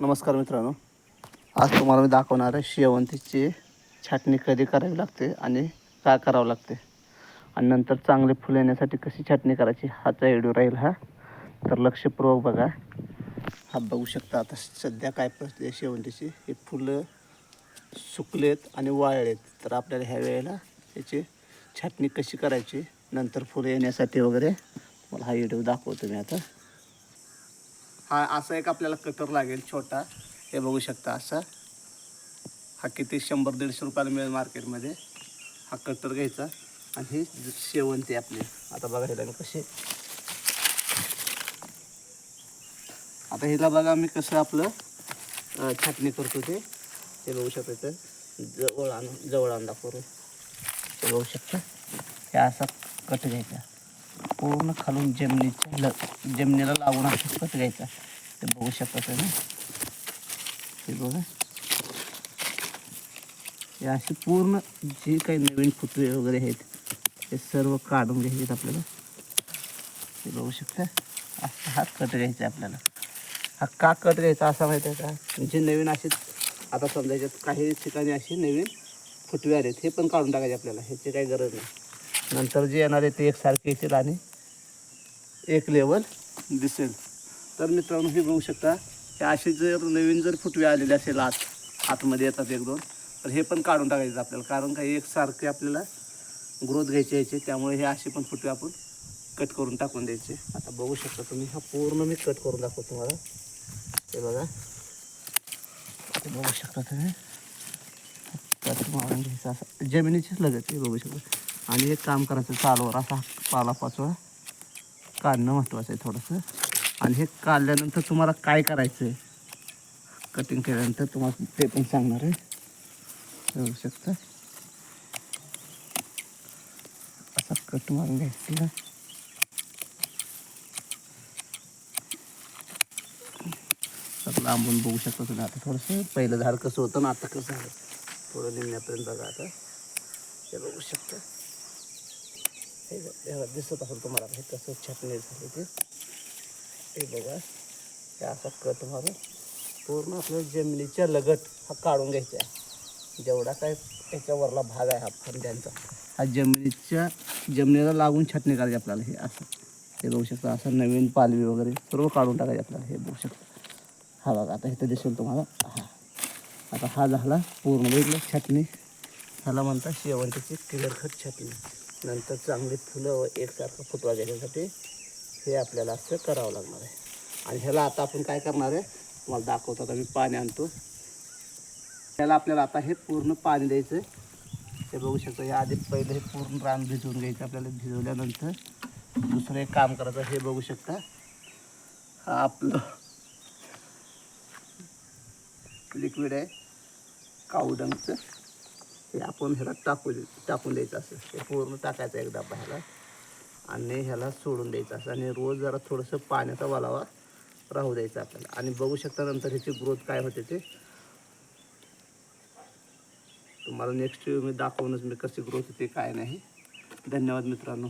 नमस्कार मित्रांनो. आज तुम्हाला मी दाखवणार आहे शेवंतीची छाटणी कधी करावी लागते आणि काय करावं लागते. आणि नंतर चांगले फुलं येण्यासाठी कशी छाटणी करायची हाचा व्हिडिओ राहील हा. तर लक्षपूर्वक बघा. हा बघू शकता आता सध्या काय परिस्थिती आहे शेवंतीची. हे फुलं सुकलेत आणि वाळलेत. तर आपल्याला ह्या वेळेला याची छाटणी कशी करायची नंतर फुलं येण्यासाठी वगैरे मला हा व्हिडिओ दाखवतो मी आता. हा असा एक आपल्याला कटर लागेल छोटा. हे बघू शकता असा. हा किती? शंभर दीडशे रुपयाला मिळेल मार्केटमध्ये. हा कटर घ्यायचा. आणि हे शेवंती आपली. आता बघा हिला कसे आता हिला बघा मी कसं आपलं छाटणी करतो ते. हे बघू शकता इथं. जवळ आणून जवळ आणला करून. ते बघू शकता. हे असा कट घ्यायचा. पूर्ण खालून जमिनीच्या ल जमिनीला लावून असं खत घ्यायचा. ते बघू शकत ना हे बघा. हे असे पूर्ण जे काही नवीन फुटवे वगैरे आहेत ते सर्व काढून घ्यायचे आपल्याला. ते बघू शकता. असं हा कट घ्यायचा आपल्याला. हा का कट घ्यायचा असा माहिती आहे का? जे नवीन असे आता समजायच्यात काही ठिकाणी असे नवीन फुटवे आहेत हे पण काढून टाकायचे आपल्याला. ह्याची काही गरज नाही. नंतर जे येणार आहे ते एकसारखे येतील आणि एक लेवल दिसेल. तर मित्रांनो हे बघू शकता हे असे जर नवीन जर फुटवे आलेले असेल आत आतमध्ये येतात एक दोन तर हे पण काढून टाकायचं आपल्याला. कारण काही एकसारखे आपल्याला ग्रोथ घ्यायचे यायचे त्यामुळे हे असे पण फुटवे आपण कट करून टाकून द्यायचे. आता बघू शकता तुम्ही हा पूर्ण मी कट करून दाखवतो तुम्हाला. हे बघा. बघू शकता तुम्ही. कट मारून घ्यायचा असा जमिनीचीच लगत हे बघू शकता. आणि एक काम करायचं चालवर असा पाला पाचोळा काढणं महत्त्वाचं आहे थोडंसं. आणि हे काढल्यानंतर तुम्हाला काय करायचं आहे कटिंग केल्यानंतर तुम्हाला ते पण सांगणार आहे. बघू शकता. असा कट मारून घ्यायचा तर लांबून बघू शकता तुम्ही. आता थोडंसं पहिलं झाड कसं होतं ना आता कसं झालं? थोडं निघण्यापर्यंत बघा आता. ते बघू शकता. हे बघा दिसत असेल तुम्हाला हे कसं छाटणी झाली ते. हे बघा हे असा कट मारून पूर्ण आपल्या जमिनीच्या लगट हा काढून घ्यायचा आहे. जेवढा काय त्याच्यावरला भाग आहे हा फांद्यांचा. हा जमिनीच्या जमिनीला लागून छाटणी करायची आपल्याला हे असं. हे बघू शकता असं नवीन पालवी वगैरे सर्व काढून टाकायचे आपल्याला हे बघू शकता. हा बघा आता इथं दिसेल तुम्हाला हा. आता हा झाला पूर्ण वेगळं छाटणी. ह्याला म्हणतात शेवंतीची क्लिअर खट छाटणी. नंतर चांगली फुलं व एकसारखं फुटवा घेण्यासाठी हे आपल्याला असं करावं लागणार आहे. आणि ह्याला आता आपण काय करणार आहे? तुम्हाला दाखवतो आता मी पाणी आणतो. त्याला आपल्याला आता हे पूर्ण पाणी द्यायचं ते हे बघू शकतो या आधी पहिले हे पूर्ण रान भिजवून घ्यायचं आपल्याला भिजवल्यानंतर दुसरं एक काम करायचं हे बघू शकता. हा आपलं लिक्विड आहे काऊडंगचं हे आपण ह्याला टाकू दे टाकून द्यायचं असं हे पूर्ण टाकायचं एक डबा ह्याला. आणि ह्याला सोडून द्यायचं असं. आणि रोज जरा थोडंसं पाण्याचा वालावा राहू द्यायचा आपल्याला. आणि बघू शकता नंतर ह्याची ग्रोथ काय होते ते. तुम्हाला नेक्स्ट मी दाखवूनच मी कशी ग्रोथ होते काय नाही. धन्यवाद मित्रांनो.